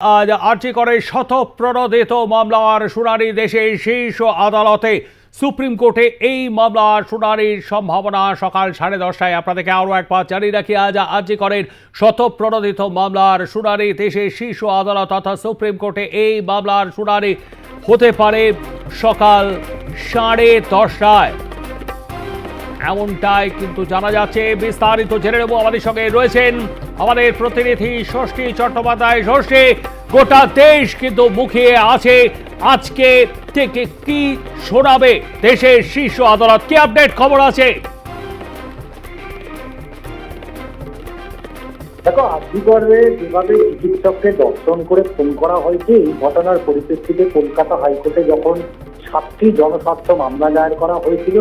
আজ আর্জি করে শতপ্রণোদিত মামলার শুনানি দেশের শীর্ষ আদালতে। সুপ্রিম কোর্টে এই মামলার শুনানির সম্ভাবনা সকাল সাড়ে দশটায়। আপনাদেরকে আরও একবার জানিয়ে রাখি, আজ আর্জি করেন শতপ্রণোদিত মামলার শুনানি দেশের শীর্ষ আদালত অর্থাৎ সুপ্রিম কোর্টে এই মামলার শুনানি হতে পারে সকাল সাড়ে দশটায়। এমনটাই কিন্তু জানা যাচ্ছে। বিস্তারিত জেনে নেব আমাদের সঙ্গে রয়েছেন আমাদের প্রতিনিধি ষষ্ঠী চট্টোপাধ্যায়। ষষ্ঠী, গোটা দেশ কিন্তু মুখিয়ে আছে। আজকে থেকে কি শোনাবে দেশের শীর্ষ আদালত? কি আপডেট খবর আছে? দেখো আর্থিকরে যেভাবে চিকিৎসককে দর্শন করে ফোন করা হয়েছে। এই ঘটনার পরিপ্রেক্ষিতে কলকাতা হাইকোর্টে যখন সাতটি জনস্বার্থ মামলা দায়ের করা হয়েছিল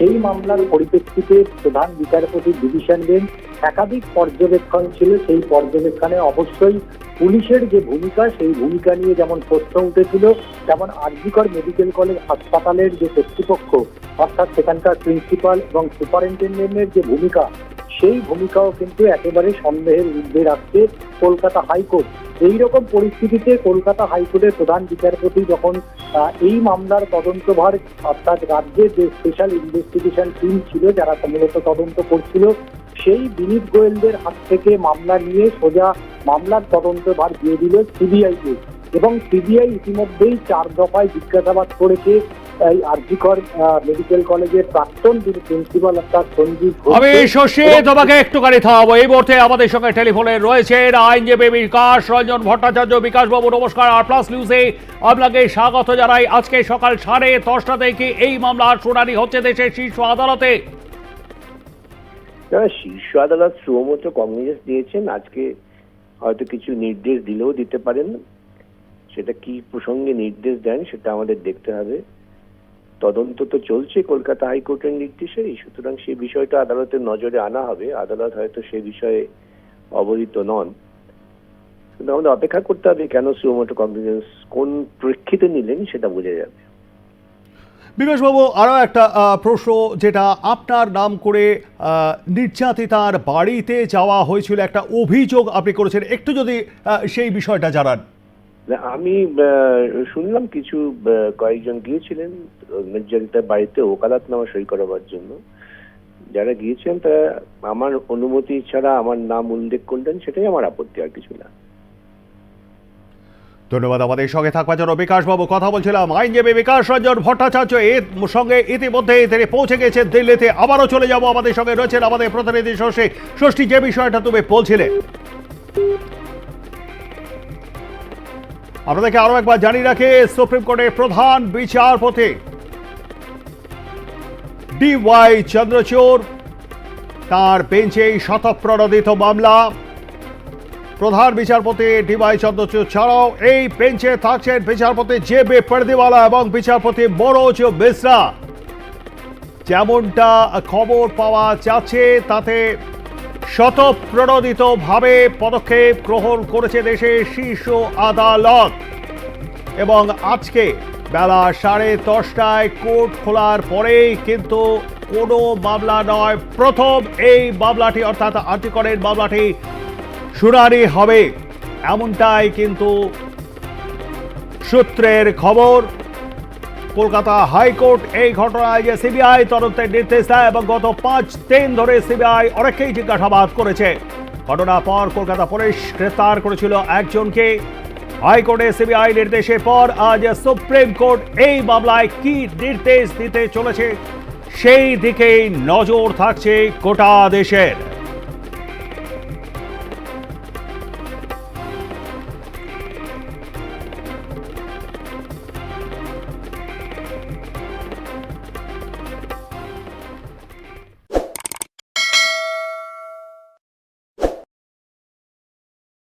সেই মামলার পরিপ্রেক্ষিতে প্রধান বিচারপতি ডিভিশন বেঞ্চ একাধিক পর্যবেক্ষণ ছিল। সেই পর্যবেক্ষণে অবশ্যই পুলিশের যে ভূমিকা, সেই ভূমিকা নিয়ে যেমন প্রশ্ন উঠেছিল, তেমন আরজিকর মেডিকেল কলেজ হাসপাতালের যে কর্তৃপক্ষ, অর্থাৎ সেখানকার প্রিন্সিপাল এবং সুপারিনটেন্ডেন্টের যে ভূমিকা সেই ভূমিকাও কিন্তু একেবারে সন্দেহের ঊর্ধ্বে রাখছে কলকাতা হাইকোর্ট। এই রকম পরিস্থিতিতে কলকাতা হাইকোর্টের প্রধান বিচারপতি যখন এই মামলার তদন্তভার অর্থাৎ রাজ্যের যে স্পেশাল ইনভেস্টিগেশন টিম ছিল যারা মূলত তদন্ত করছিল, সেই বিনীত গোয়েলদের হাত থেকে মামলা নিয়ে সোজা মামলার তদন্তভার দিয়ে দিল সিবিআইকে। এবং সিবিআই ইতিমধ্যেই চার দফায় জিজ্ঞাসাবাদ করেছে এই আরজিকর মেডিকেল কলেজের প্রাক্তন যিনি প্রিন্সিপাল অর্থাৎ সঞ্জীব। আমি শশী তোমাকে একটুখানি থামাবো। এই মুহূর্তে আমাদের সঙ্গে টেলিফোনে রয়েছেন আইনজীবী বিকাশ রঞ্জন ভট্টাচার্য বিকাশ বাবু নমস্কার। আর প্লাস নিউজে আপনাকে স্বাগত জানাই। আজকে সকাল সাড়ে দশটা থেকে এই মামলার শুনানি হচ্ছে দেশের শীর্ষ আদালতে। শীর্ষ আদালত সুমতো কংগ্রেস দিয়েছেন। আজকে হয়তো কিছু নির্দেশ দিলেও দিতে পারেন। সেটা কি প্রসঙ্গে নির্দেশ দেন সেটা আমাদের দেখতে হবে। তদন্ত তো চলছে কলকাতা হাইকোর্টের নির্দেশেই। সুতরাং সেই বিষয়টা আদালতের নজরে আনা হবে। আদালত হয়তো সে বিষয়ে অবহিত নন। কিন্তু আমাদের অপেক্ষা করতে হবে কেন সুমতো কংগ্রেস কোন প্রেক্ষিতে নিলেন সেটা বোঝা যাবে। বিকাশবাবু আরও একটা প্রশ্ন যেটা আপনার নাম করে নির্যাতিতার বাড়িতে যাওয়া হয়েছিল একটা অভিযোগ আপনি করেছেন। একটু যদি সেই বিষয়টা জানান। আমি শুনলাম কিছু কয়েকজন গিয়েছিলেন। নির্যাতিতার বাড়িতে ওকালাত নামা সই করাবার জন্য। যারা গিয়েছেন, তারা আমার অনুমতি ছাড়া আমার নাম উল্লেখ করলেন, সেটাই আমার আপত্তি আর কিছু না। ধন্যবাদ আমাদের সঙ্গে থাকবার জন্য বিকাশবাবু। কথা বলছিলাম, আইনজীবী বিকাশ রঞ্জন ভট্টাচার্য এর সঙ্গে ইতিমধ্যে তিনি পৌঁছে গেছেন দিল্লিতে। আবারও চলে যাব আমাদের সঙ্গে, রয়েছেন আমাদের প্রতিনিধি ষষ্ঠী ষষ্ঠী, যে বিষয়টা তুমি বলছিলে। আপনাদেরকে আরও একবার জানিয়ে রাখে, সুপ্রিম কোর্টের প্রধান বিচারপতি ডি ওয়াই চন্দ্রচূড়, তার বেঞ্চে শতপ্রণোদিত মামলা। প্রধান বিচারপতি ডিওয়াই চন্দ্রচূড় ছাড়াও এই বেঞ্চে থাকছেন বিচারপতি জে বি পর্দিওয়ালা এবং বিচারপতি মনোজ মিশ্রা। যেমনটা খবর পাওয়া যাচ্ছে, তাতে শতপ্রণোদিতভাবে পদক্ষেপ গ্রহণ করেছে দেশের শীর্ষ আদালত। এবং আজকে বেলা সাড়ে দশটায় কোর্ট খোলার পরেই কিন্তু কোনো মামলা নয়। প্রথম এই মামলাটি, অর্থাৎ আর্টিকলের মামলাটি শুনানি হবে। এমনটাই কিন্তু সূত্রের খবর। কলকাতা হাইকোর্ট এই ঘটনায় যে সিবিআই তদন্তের নির্দেশ দেয় এবং গত পাঁচ দিন ধরে সিবিআই অনেককেই জিজ্ঞাসাবাদ করেছে। ঘটনার পর কলকাতা পুলিশ গ্রেফতার করেছিল একজনকে। হাইকোর্টে সিবিআই নির্দেশে পর আজ সুপ্রিম কোর্ট এই মামলায় কি নির্দেশ দিতে চলেছে, সেই দিকেই নজর থাকছে গোটা দেশের।